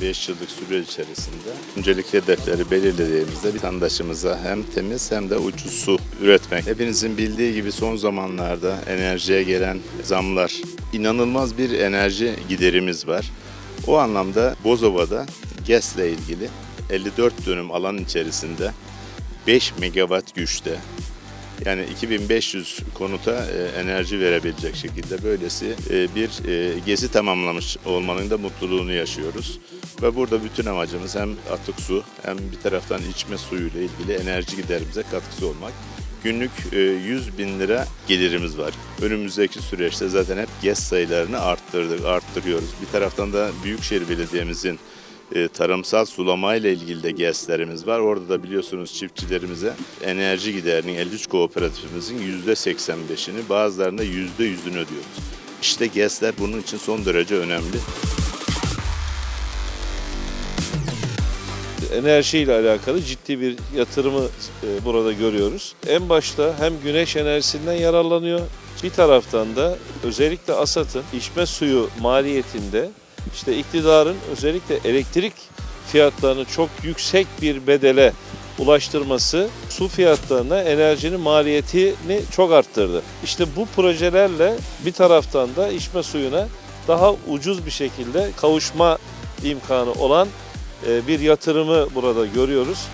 5 yıllık süreç içerisinde öncelikli hedefleri belirlediğimizde vatandaşımıza hem temiz hem de ucuz su üretmek. Hepinizin bildiği gibi son zamanlarda enerjiye gelen zamlar inanılmaz bir enerji giderimiz var. O anlamda Bozova'da GES'le ilgili 54 dönüm alan içerisinde 5 megawatt güçte yani 2500 konuta e, enerji verebilecek şekilde böylesi e, bir e, gezi tamamlamış olmanın da mutluluğunu yaşıyoruz. Ve burada bütün amacımız hem atık su hem bir taraftan içme suyuyla ilgili enerji giderimize katkısı olmak. Günlük e, 100 bin lira gelirimiz var. Önümüzdeki süreçte zaten hep GES sayılarını arttırdık, arttırıyoruz. Bir taraftan da Büyükşehir Belediye'mizin e, tarımsal sulama ile ilgili de GES'lerimiz var. Orada da biliyorsunuz çiftçilerimize enerji giderinin 53 kooperatifimizin %85'ini bazılarında %100'ünü ödüyoruz. İşte GES'ler bunun için son derece önemli. Enerjiyle alakalı ciddi bir yatırımı e, burada görüyoruz. En başta hem güneş enerjisinden yararlanıyor. Bir taraftan da özellikle ASAT'ın içme suyu maliyetinde işte iktidarın özellikle elektrik fiyatlarını çok yüksek bir bedele ulaştırması su fiyatlarına enerjinin maliyetini çok arttırdı. İşte bu projelerle bir taraftan da içme suyuna daha ucuz bir şekilde kavuşma imkanı olan bir yatırımı burada görüyoruz.